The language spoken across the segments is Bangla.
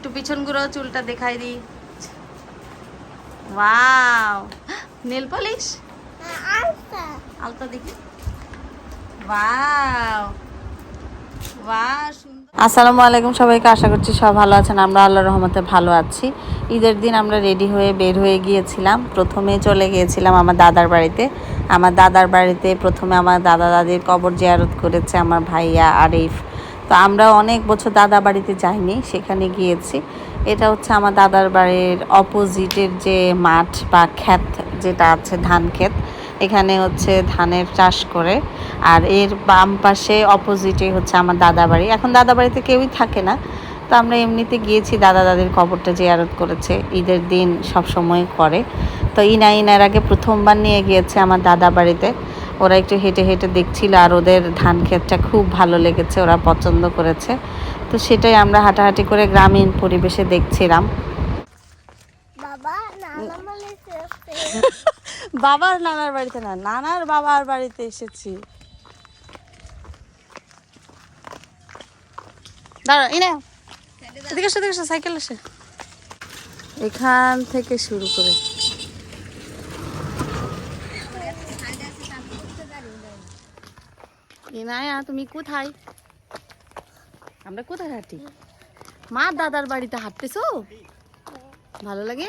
একটু পিছন ঘুরো চুলটা দেখাই দিই। ওয়াও। Nail polish? আলতা দেখি। ওয়াও। আসসালামু আলাইকুম সবাইকে, আশা করছি সব ভালো আছেন। আমরা আল্লাহর রহমতে ভালো আছি। ঈদের দিন আমরা রেডি হয়ে বের হয়ে গিয়েছিলাম। প্রথমে চলে গিয়েছিলাম আমার দাদার বাড়িতে। আমার দাদার বাড়িতে প্রথমে আমার দাদা দাদির কবর জিয়ারত করেছে আমার ভাইয়া আরিফ। তো আমরা অনেক বছর দাদা বাড়িতে যাইনি, সেখানে গিয়েছি। এটা হচ্ছে আমার দাদার বাড়ির অপোজিটের যে মাঠ বা ক্ষেত যেটা আছে, ধান ক্ষেত, এখানে হচ্ছে ধানের চাষ করে। আর এর বাম পাশে অপোজিটে হচ্ছে আমার দাদা বাড়ি। এখন দাদা বাড়িতে কেউই থাকে না। তো আমরা এমনিতে গিয়েছি, দাদা দাদির কবরটা জিয়ারত করেছে। ঈদের দিন সব সময় করে। তো ইনা ইনার আগে প্রথমবার নিয়ে গিয়েছে আমার দাদা বাড়িতে। ওরা একটু হেঁটে হেঁটে দেখছিল আর ওদের ধান ক্ষেতটা খুব ভালো লেগেছে ওরা পছন্দ করেছে। তো সেটাই আমরা হাঁটাহাঁটি করে গ্রামীণ পরিবেশে দেখছিলাম। বাবার নানার বাড়িতে না নানার বাবার বাড়িতে এসেছি। দাঁড়া ইনে এদিকে এসে সাইকেল এসে। এখান থেকে শুরু করে। ইনায়া তুমি কোথায়? আমরা কোথায় হাঁটি মা দাদার বাড়িতে হাঁটতেছো? ভালো লাগে?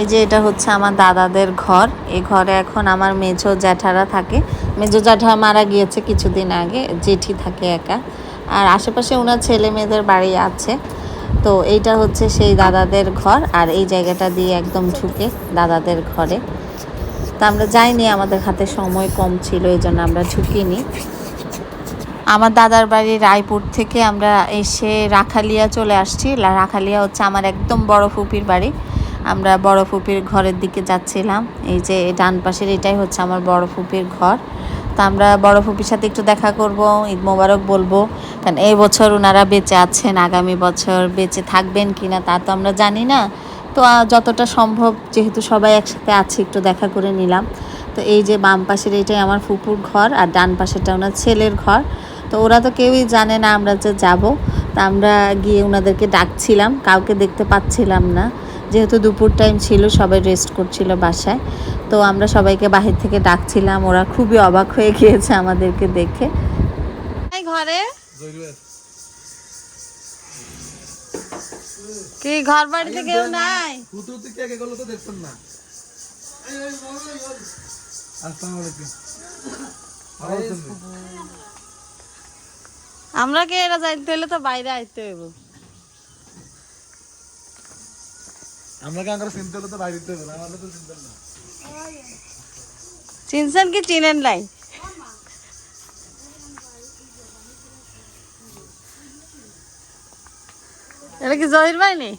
এই যে এটা হচ্ছে আমার দাদাদের ঘর। এই ঘরে এখন আমার মেজো জ্যাঠারা থাকে। মেজো জ্যাঠা মারা গিয়েছে কিছুদিন আগে জেঠি থাকে একা। আর আশেপাশে ওনার ছেলে মেয়েদের বাড়ি আছে। তো এইটা হচ্ছে সেই দাদাদের ঘর আর এই জায়গাটা দিয়ে একদম ঢুকে দাদাদের ঘরে। তা আমরা যাইনি, আমাদের হাতে সময় কম ছিল এই জন্য আমরা ঢুকিনি। আমার দাদার বাড়ি রায়পুর থেকে আমরা এসে রাখালিয়া চলে আসছি। রাখালিয়া হচ্ছে আমার একদম বড় ফুপির বাড়ি। আমরা বড় ফুপির ঘরের দিকে যাচ্ছিলাম। এই যে ডান পাশের এটাই হচ্ছে আমার বড় ফুপির ঘর। তো আমরা বড় ফুপির সাথে একটু দেখা করব, ঈদ মোবারক বলব। কারণ এই বছর ওনারা বেঁচে আছেন, আগামী বছর বেঁচে থাকবেন কিনা তা তো আমরা জানি না। তো যতটা সম্ভব যেহেতু সবাই একসাথে আছে একটু দেখা করে নিলাম। তো এই যে বাম পাশের এটাই আমার ফুপুর ঘর আর ডান পাশেরটা ওনার ছেলের ঘর। তো ওরা তো কেউই জানে না আমরা যে যাব। তা আমরা গিয়ে ওনাদেরকে ডাকছিলাম কাউকে দেখতে পাচ্ছিলাম না। যেহেতু দুপুর টাইম ছিল সবাই রেস্ট করছিল বাসায়। তো আমরা সবাইকে বাহির থেকে ডাকছিলাম ওরা খুবই অবাক হয়ে গিয়েছে আমাদেরকে দেখে। ঘরে? কি ঘর বাড়িতে কেউ নাই? হুতুর থেকে আগে গেলো তো দেখছেন না। আসসালামু আলাইকুম? আমরা কি এরা যাইতে হলে তো বাইরে আইতে হইব। আমরা কেন করে চিনতে হলে তো বাইরে হবে না আমাদের তো চিনতেন না। চিনছেন কি চিনেন নাই? এটা কি জহির ভাইনি?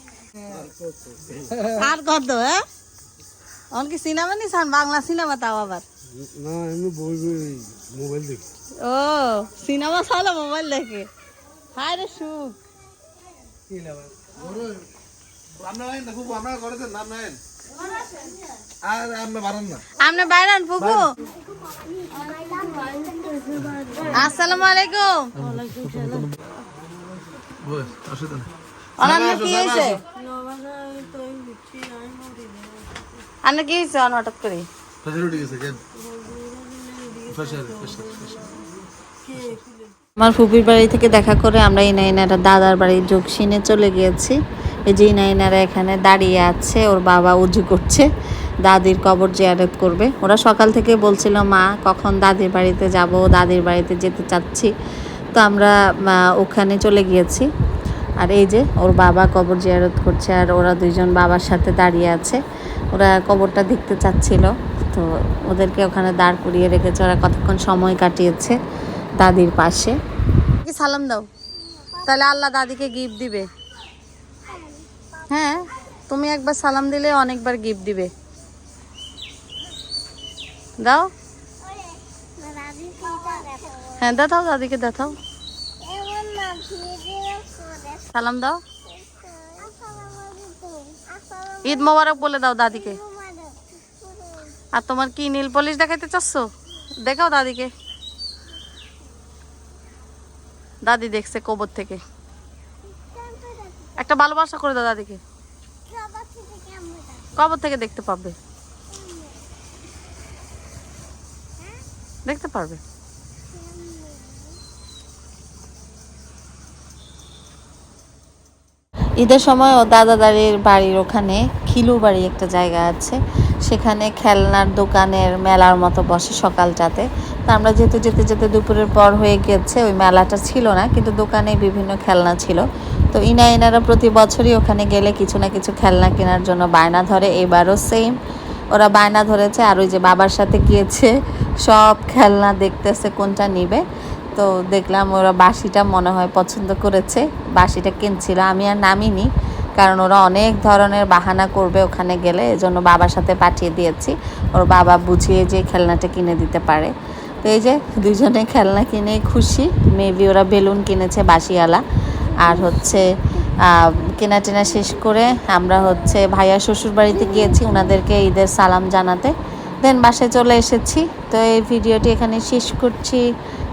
আর কত হ্যাঁ? অন কি সিনেমা নিছান বাংলা সিনেমা তাও আবার। না এমনি বই বই মোবাইল দেখি। ও সিনেমা চালো মোবাইল দেখে। হায় রে সুখ। আমরা নাই না আমরা করেছেন নাম নাই আর আমরা বাড়ান না। আপনি বাইরান ফুকু আসসালামু আলাইকুম। বস অসুবিধা নেই অনান্য কি হয়েছে? আন্ন কি হয়েছে? অন হঠাৎ করে। ফেসে উঠে গেছে কেন? ফেসে ফেসে ফেসে আমার ফুপির বাড়ি থেকে দেখা করে আমরা ইনাইনারা দাদার বাড়ি যোগসিনে চলে গিয়েছি। এই যে ইনাইনারা এখানে দাঁড়িয়ে আছে ওর বাবা উজু করছে দাদির কবর জিয়ারত করবে। ওরা সকাল থেকে বলছিল মা কখন দাদির বাড়িতে যাব? দাদির বাড়িতে যেতে চাচ্ছি। তো আমরা ওখানে চলে গিয়েছি। আর এই যে ওর বাবা কবর জিয়ারত করছে আর ওরা দুইজন বাবার সাথে দাঁড়িয়ে আছে। ওরা কবরটা দেখতে চাচ্ছিল। তো ওদেরকে ওখানে দাঁড় করিয়ে রেখেছে। ওরা কতক্ষণ সময় কাটিয়েছে দাদির পাশে। সালাম দাও। তাহলে আল্লাহ দাদিকে গিফট দিবে। হ্যাঁ তুমি একবার সালাম দিলে অনেকবার গিফট দিবে। দাও। হ্যাঁ দেখাও দাদিকে দেখাও এমন না ভিডিও করে সালাম দাও। ঈদ মোবারক বলে দাও দাদিকে। আর তোমার কি নীল পলিশ দেখাইতে চাচ্ছ? দেখাও দাদিকে। দাদি দেখছে কবর থেকে। একটা ভালোবাসা করে দাও দাদিকে। কবর থেকে দেখতে পাবে। দেখতে পারবে। ঈদের সময় ও দাদা দাদির বাড়ির ওখানে খিলু বাড়ি একটা জায়গা আছে। সেখানে খেলনার দোকানের মেলার মতো বসে সকালটাতে তো আমরা যেতে যেতে যেতে দুপুরের পর হয়ে গেছে, ওই মেলাটা ছিল না, কিন্তু দোকানে বিভিন্ন খেলনা ছিল। তো ইনা ইনারা প্রতি বছরই ওখানে গেলে কিছু না কিছু খেলনা কেনার জন্য বায়না ধরে। এবারও সেম ওরা বায়না ধরেছে। আর ওই যে বাবার সাথে গিয়েছে, সব খেলনা দেখতেছে কোনটা নিবে। তো দেখলাম ওরা বাসিটা মনে হয় পছন্দ করেছে। বাঁশিটা কিনছিল, আমি আর নামিনি, কারণ ওরা অনেক ধরনের বাহানা করবে ওখানে গেলে, এজন্য বাবার সাথে পাঠিয়ে দিয়েছি। ওর বাবা বুঝিয়ে যে খেলনাটা কিনে দিতে পারে। তো এই যে দুজনে খেলনা কিনে খুশি মেবি ওরা বেলুন কিনেছে, বাঁশিওয়ালা। আর হচ্ছে কেনা টেনা শেষ করে আমরা হচ্ছে ভাইয়া শ্বশুর বাড়িতে গিয়েছি ওনাদেরকে ঈদের সালাম জানাতে। দেন বাসায় চলে এসেছি। তো এই ভিডিওটি এখানে শেষ করছি।